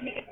on it.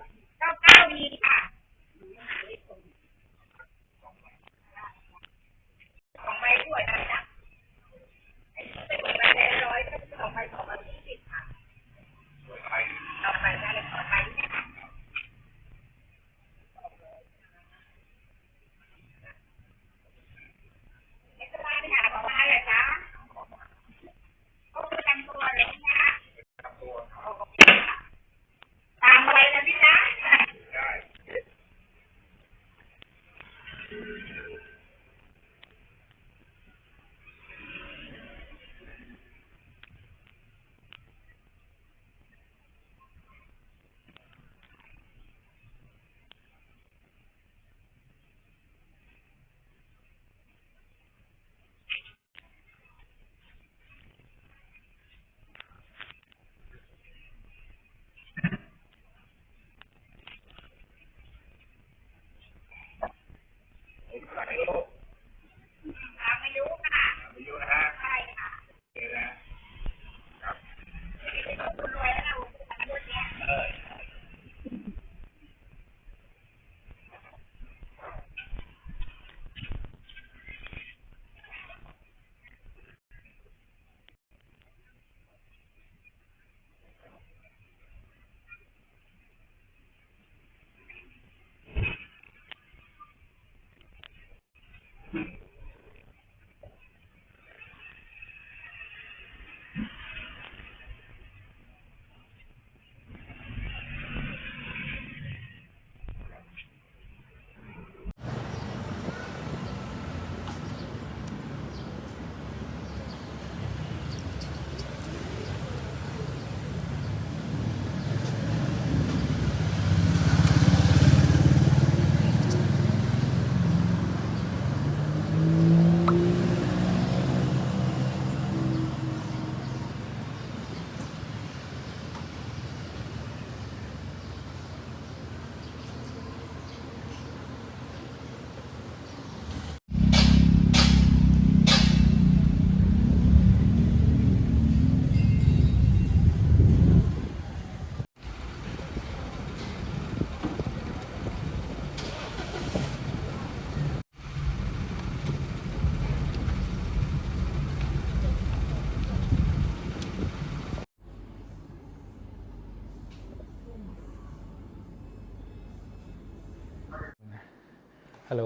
ฮัลโหล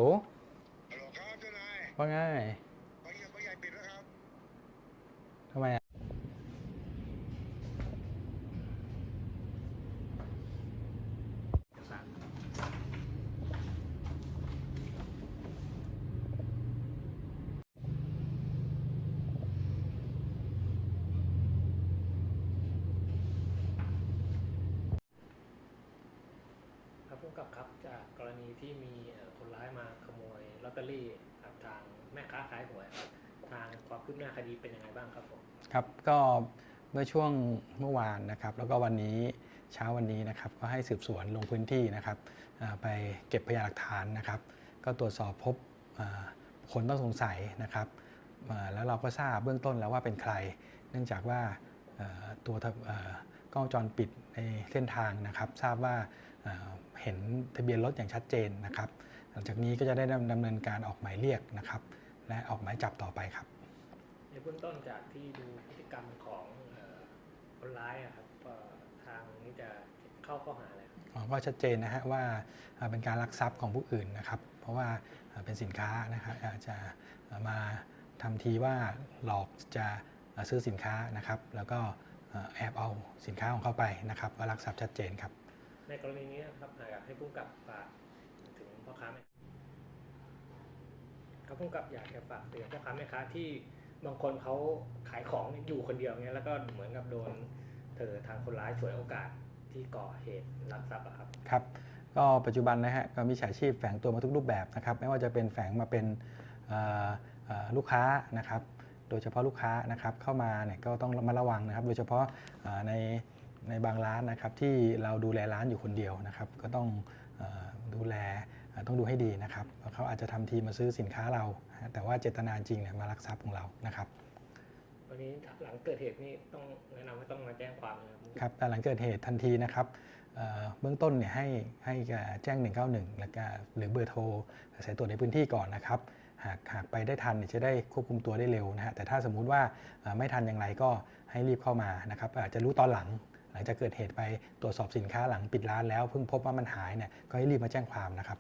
ว่าไง ผู้กับครับจากกรณีที่มีคนร้ายมาขโมยลอตเตอรี่ครับทางแม่ค้าขายหวยครับทางความคืบหน้าคดีเป็นยังไงบ้างครับผมครับก็เมื่อช่วงเมื่อวานนะครับ แล้วก็วันนี้เช้าวันนี้นะครับ ก็ให้สืบสวนลงพื้นที่นะครับไปเก็บพยานหลักฐานนะครับ ก็ตรวจสอบพบคนต้องสงสัยนะครับแล้วเราก็ทราบเบื้องต้นแล้วว่าเป็นใคร เนื่องจากว่าตัวท กล้องวงจรปิดในเส้นทางนะครับ ทราบว่าเอ่อเห็นทะเบียนรถอย่างชัดเจนนะครับ หลังจากนี้ก็จะได้ดำเนินการออกหมายเรียกนะครับ และออกหมายจับต่อไปครับ ในเบื้องต้นจากที่ดูพฤติกรรมของเอ่อคนร้ายอะครับก็ทางนี้จะเข้าข้อหาอะไรครับอ๋อก็ชัดเจนนะฮะว่าเอ่อเป็นการลักทรัพย์ของผู้อื่นนะครับ เพราะว่าเอ่อเป็นสินค้านะครับอาจจะเอ่อมาทำทีว่าหลอกจะเอ่อซื้อสินค้านะครับ แล้วก็เอ่อ แอบเอาสินค้าของเขาไปนะครับก็ลักทรัพย์ชัดเจนครับ ในกรณีนี้นะครับอยากให้ผู้กำกับฝากถึงพ่อค้าแม่ครับผู้กำกับอยากจะฝากเตือนพ่อค้าแม่ค้าที่บางคนเขาขายของอยู่คนเดียวเงี้ยแล้วก็เหมือนกับโดนเธอทางคนร้ายฉวยโอกาสที่ก่อเหตุลักทรัพย์อะครับครับก็ปัจจุบันนะฮะก็มีฉาชีพแฝงตัวมาทุกรูปแบบนะครับไม่ว่าจะเป็นแฝงมาเป็นเอ่อเอ่อลูกค้านะครับ โดยเฉพาะลูกค้านะครับเข้ามาเนี่ยก็ต้องระมัดระวังนะครับ โดยเฉพาะเอ่อในในบางร้านนะครับที่เราดูแลร้านอยู่คนเดียวนะครับ ก็ต้องเอ่อดูแลเอ่อต้องดูให้ดีนะครับเพราะเขาอาจจะทำทีมาซื้อสินค้าเรานะฮะแต่ว่าเจตนาจริงเนี่ยมาลักทรัพย์ของเรานะครับวันนี้หลังเกิดเหตุนี่ต้องแนะนำให้ต้องมาแจ้งความนะครับครับแต่หลังเกิดเหตุทันทีนะครับเอ่อเบื้องต้นเนี่ยให้ให้แจ้ง 191 แล้วก็หรือเบอร์โทรสายตรวจในพื้นที่ก่อนนะครับ หากหากไปได้ทันจะได้ควบคุมตัวได้เร็วนะฮะแต่ถ้าสมมุติว่าไม่ทันอย่างไรก็ให้รีบเข้ามานะครับอาจจะรู้ตอนหลัง หลังจากเกิดเหตุไปตรวจสอบสินค้าหลังปิดร้านแล้วเพิ่งพบว่ามันหายเนี่ยก็ให้รีบมาแจ้งความนะครับ